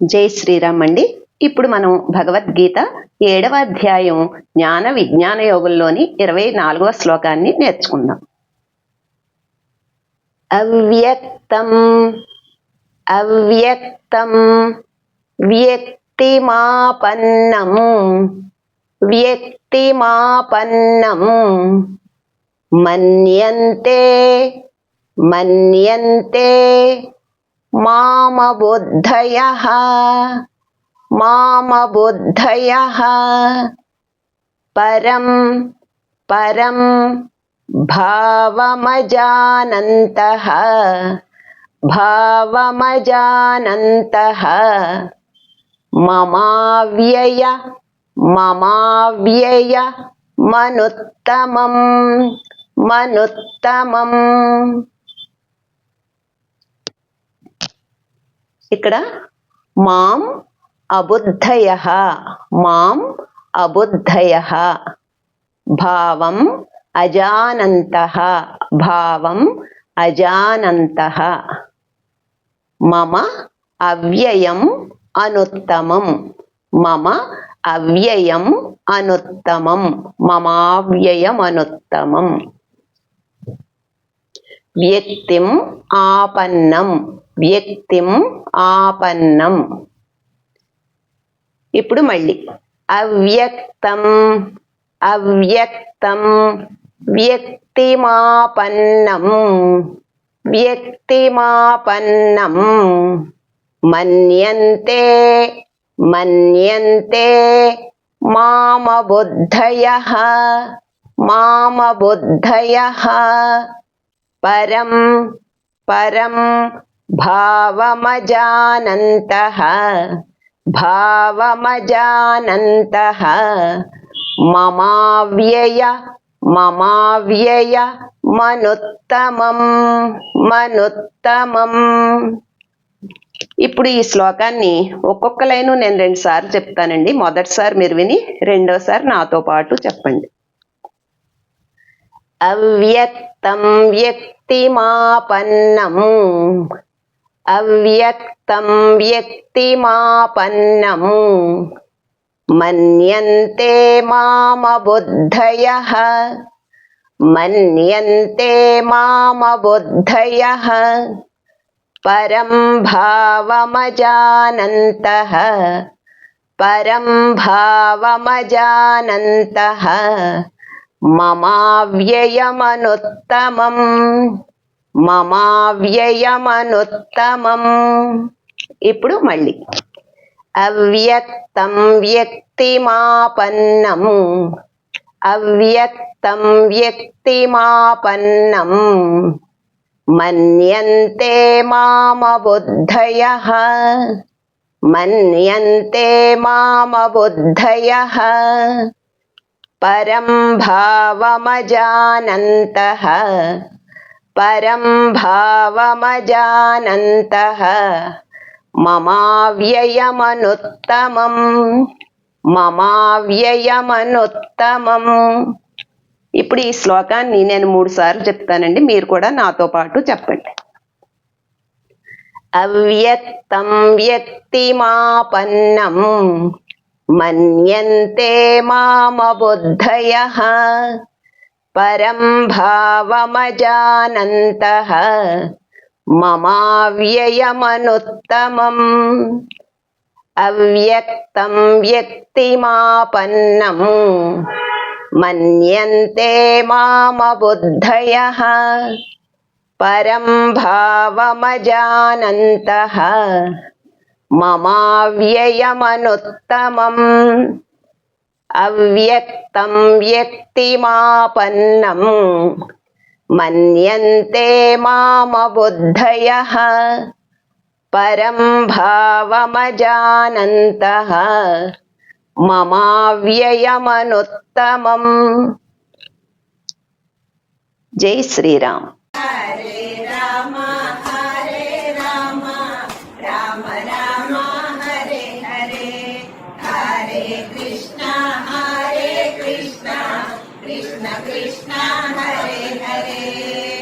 జై శ్రీరామ్ అండి. ఇప్పుడు మనం భగవద్గీత ఏడవ అధ్యాయం జ్ఞాన విజ్ఞాన యోగంలోని ఇరవై నాలుగవ శ్లోకాన్ని నేర్చుకుందాం. అవ్యక్తం అవ్యక్తం వ్యక్తిమాపన్నం వ్యక్తిమాపన్నం మన్యంతే మన్యంతే మామబుద్ధయः. మామబుద్ధయः. పరం పరం భావమజానంత. భావమజానంత. మమావ్యయ మమావ్యయ మనుత్తమం మనుత్తమం. ఇక్కడ మాం అబుద్ధయ మాం అబుద్ధయ. భావం అజానంత భావం అజానంత. మమ అవ్యయం అనుత్తమం మమ అవ్యయం అనుత్తమం మమావ్యయం అనుత్తమం. వ్యక్తిం ఆపన్నం. వ్యక్తిం ఆపన్నం. ఇప్పుడు మళ్ళీ. అవ్యక్తం. అవ్యక్తం. వ్యక్తిమాపన్నం. వ్యక్తిమాపన్నం. మన్యంతే. మన్యంతే. మామబుద్ధయ. మామబుద్ధయ. పరం పరం భావమజానంతః భావమజానంత. మమావ్యయ మమావ్యయ మనుత్తమం మనుత్తమం. ఇప్పుడు ఈ శ్లోకాన్ని ఒక్కొక్క లైను నేను రెండు సార్లు చెప్తానండి. మొదటిసారి మీరు విని రెండోసారి నాతో పాటు చెప్పండి. అవ్యక్తం వ్యక్తిమాపన్నం. అవ్యక్తం వ్యక్తిమాపన్నం. మన్యంతే మామబుద్ధయ. మన్యంతే మామబుద్ధయ. పరం భావమజానంత. పరం భావమజానంత. మమావ్యయమనుత్తమం. మమావ్యయమనుత్తమం. ఇప్పుడు మళ్ళీ. అవ్యక్తం వ్యక్తిమాపన్నం. అవ్యక్తం వ్యక్తిమాపన్నం. మన్యంతే మామబుద్ధయ. మన్యంతే మామబుద్ధయ. పరం భావమజానంత. పరం భావమజానంత. మమావ్యయమనుత్తమం. మమావ్యయమనుత్తమం. ఇప్పుడు ఈ శ్లోకాన్ని నేను మూడు సార్లు చెప్తానండి. మీరు కూడా నాతో పాటు చెప్పండి. అవ్యక్తం వ్యక్తిమాపన్నం. మన్యంతే మామబుద్ధయ పరం భావమజానంతః మమావ్యయమనుత్తమం అవ్యక్తం వ్యక్తిమాపన్నం మన్యంతే మామబుద్ధయ పరం భావమజానంతః మమావ్యయమనుత్తమం అవ్యక్తం వ్యక్తిమాపన్నం మన్యంతే మామబుద్ధయ పరం భావమజానంత మమావ్యయమనుత్తమం. జై శ్రీరామ్. రామ రామ హరే